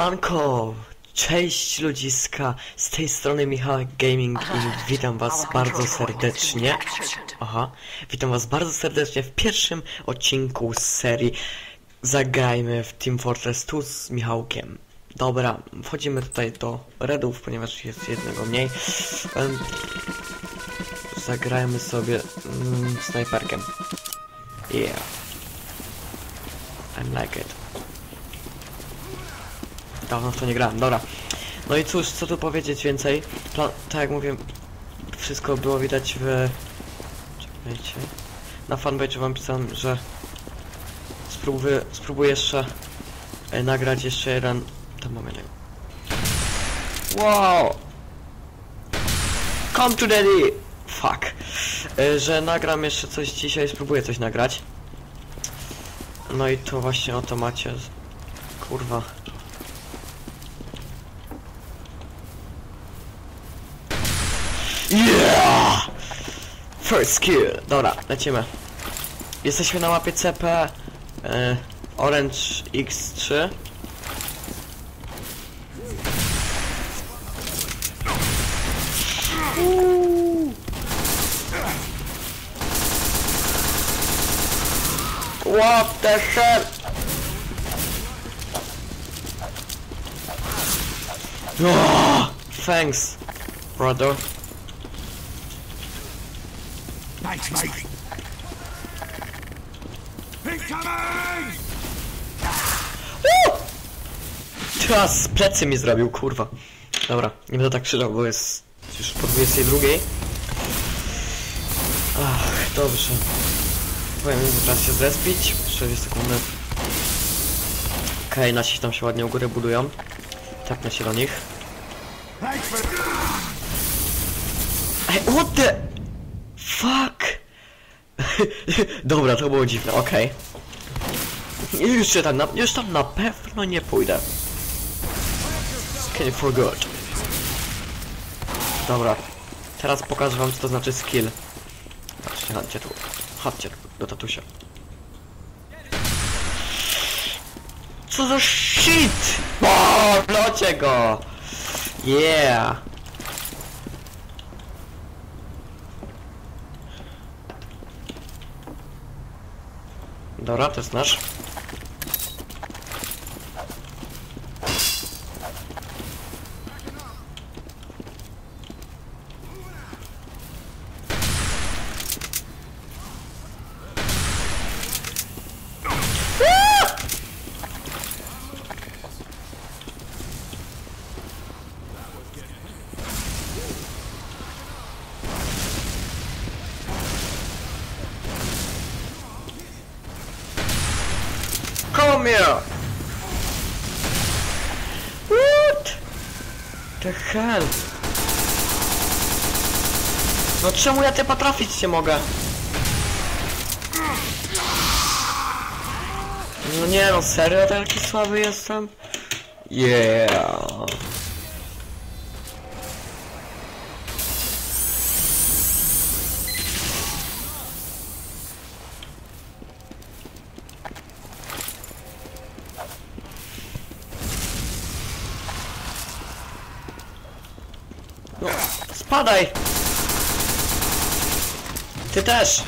Siemanko! Cześć ludziska! Z tej strony Michał Gaming i witam was bardzo serdecznie. Aha, witam was bardzo serdecznie w pierwszym odcinku z serii Zagrajmy w Team Fortress 2 z Michałkiem. Dobra, wchodzimy tutaj do redów, ponieważ jest jednego mniej. Zagrajmy sobie mm, snajperkiem. Yeah. I like it. Dawno w to nie grałem, dobra. No i cóż, co tu powiedzieć więcej? Plan tak jak mówię, wszystko było widać w... Czekajcie. Na fanpage wam pisałem, że spróbuję, spróbuję jeszcze e, nagrać jeszcze jeden... Tam mamy nie. Wow! Come to daddy! Fuck. E, że nagram jeszcze coś dzisiaj, spróbuję coś nagrać. No i to właśnie o to macie. Kurwa. First kill. Dobra, lecimy. Jesteśmy na mapie CP e, Orange X3. Uuu. What the hell? Oh, thanks, brother. Teraz plecy mi zrobił, kurwa. Dobra, nie będę tak krzyczał, bo jest już po 22. Ach, dobrze. Powiem że czas się zrespić. 40 sekundy. Okej, nasi tam się ładnie u góry budują. Tapnę się do nich. Ej, what the... Fuck! Dobra, to było dziwne, okej. Już się tam na, już tam na pewno nie pójdę. You forgot? Dobra. Teraz pokażę wam co to znaczy skill. Patrzcie, chodźcie tu. Chodźcie tu, do tatusia. Co za shit! O, w locie go! Yeah! Dobra, to jest nasz. Here! What? The hell? No czemu ja te potrafić nie mogę? No nie no, serio taki słaby jestem? Yeah. Spadaj! Ty też!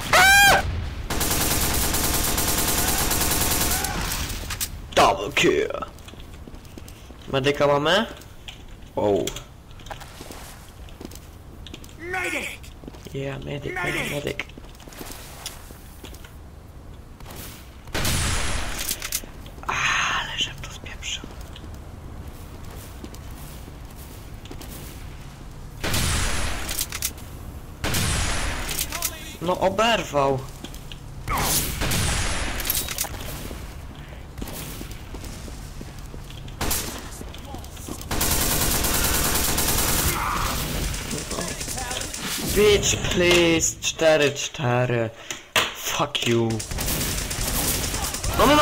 Double kill! Medyka mamy? Wow. Medic! Yeah, medyk, medyk, medyk. No oberwał. Bitch, please. 4-4. Fuck you. No, no,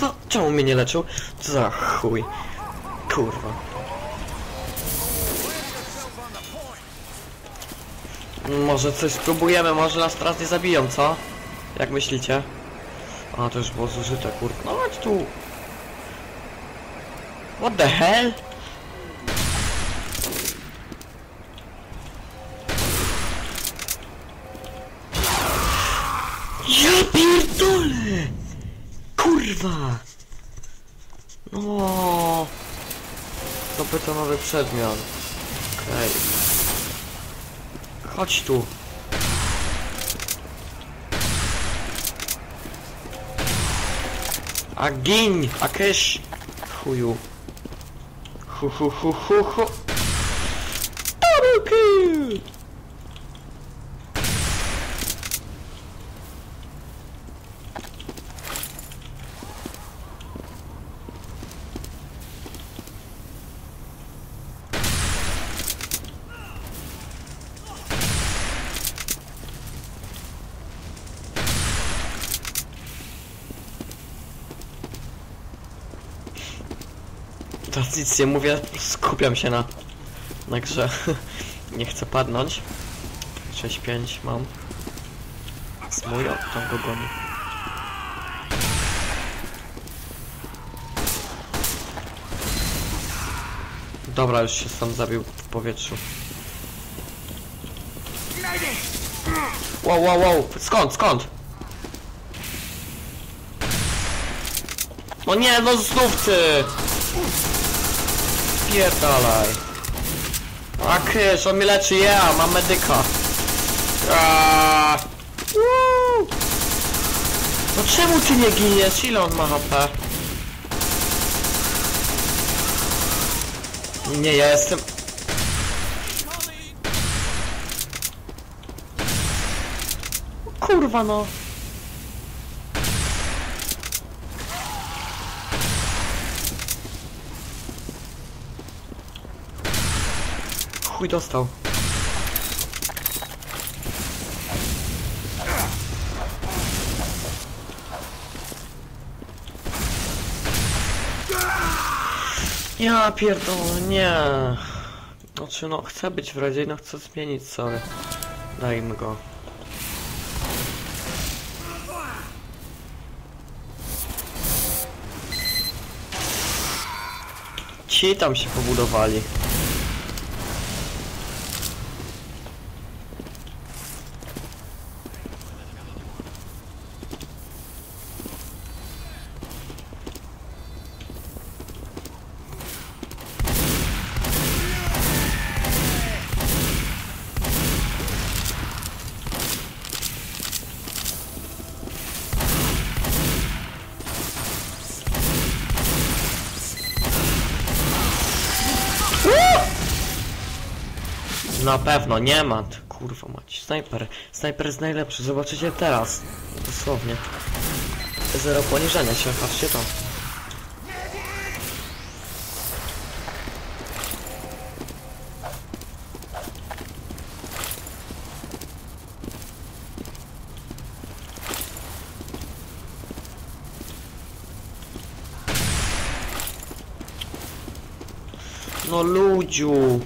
no, czemu mnie nie leczył? Co za chuj. Kurwa. Może coś spróbujemy, może nas teraz nie zabiją, co? Jak myślicie? A, to już było zużyte, kurwa. No chodź tu. What the hell? Ja pierdolę! Kurwa! No. To betonowy przedmiot. Okej. Chodź tu. A gin! A kysz! Chuju. Hu hu hu hu hu. Double! Teraz nic nie mówię, skupiam się na, na grze. nie chcę padnąć. 6-5 mam. Z mój, tam go goni. Dobra, już się sam zabił w powietrzu. Wow, wow, wow, skąd, skąd? No nie, no znów ty! Pierdalaj. A krysz, on mnie leczy, ja, mam medyka. Aaaa. No czemu ty nie giniesz? Ile on ma HP? Nie, ja jestem... Kurwa no. Chuj dostał. Ja pierdolę, nie. Znaczy no, chcę być w Radzie, no chcę zmienić sobie. Dajmy go. Ci tam się pobudowali. Na pewno nie ma. Kurwa mać. Snajper. Snajper jest najlepszy. Zobaczycie teraz. Dosłownie. Zero poniżenia się. Patrzcie to. No ludziu.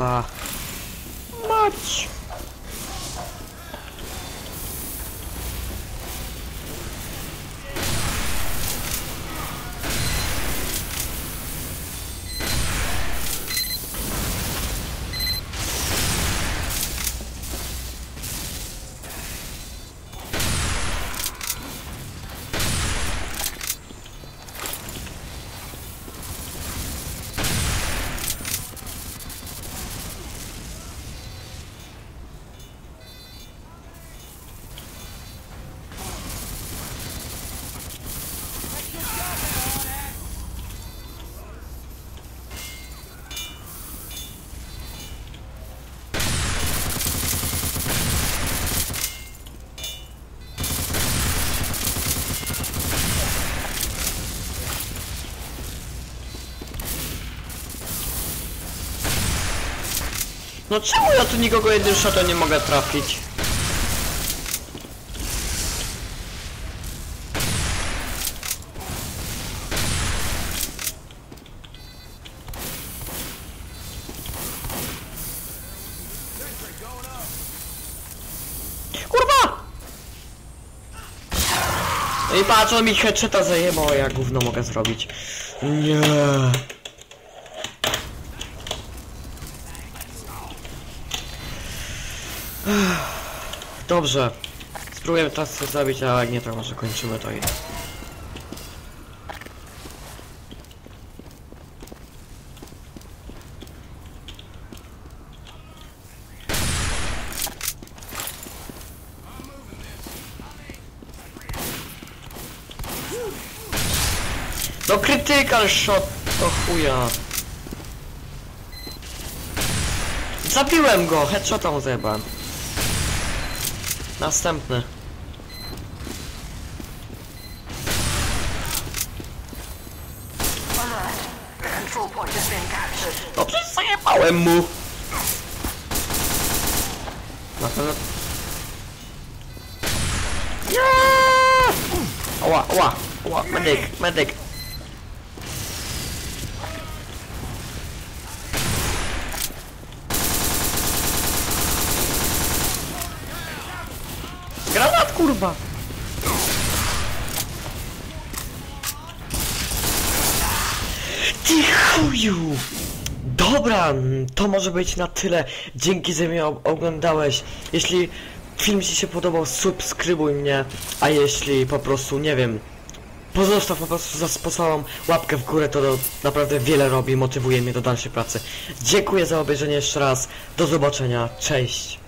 Kurwa. No czemu ja tu nikogo jednym shotem nie mogę trafić? Kurwa! No I patrz, on mi headshotta zajebał, ja gówno mogę zrobić. Nie. Dobrze. Spróbujemy teraz coś zrobić, a nie to może kończymy to i... No shot, to chuja. Zabiłem go, headshota mu zjebałem. Następny. Przecież zajebałem mu. Na pewno... Nie! Ła, ła, ła, medyk, medyk. Kurwa! Ty chuju! Dobra, to może być na tyle. Dzięki, że mnie oglądałeś. Jeśli film Ci się podobał, subskrybuj mnie. A jeśli po prostu, nie wiem, pozostaw po prostu za sposobą łapkę w górę, to naprawdę wiele robi, motywuje mnie do dalszej pracy. Dziękuję za obejrzenie jeszcze raz. Do zobaczenia. Cześć.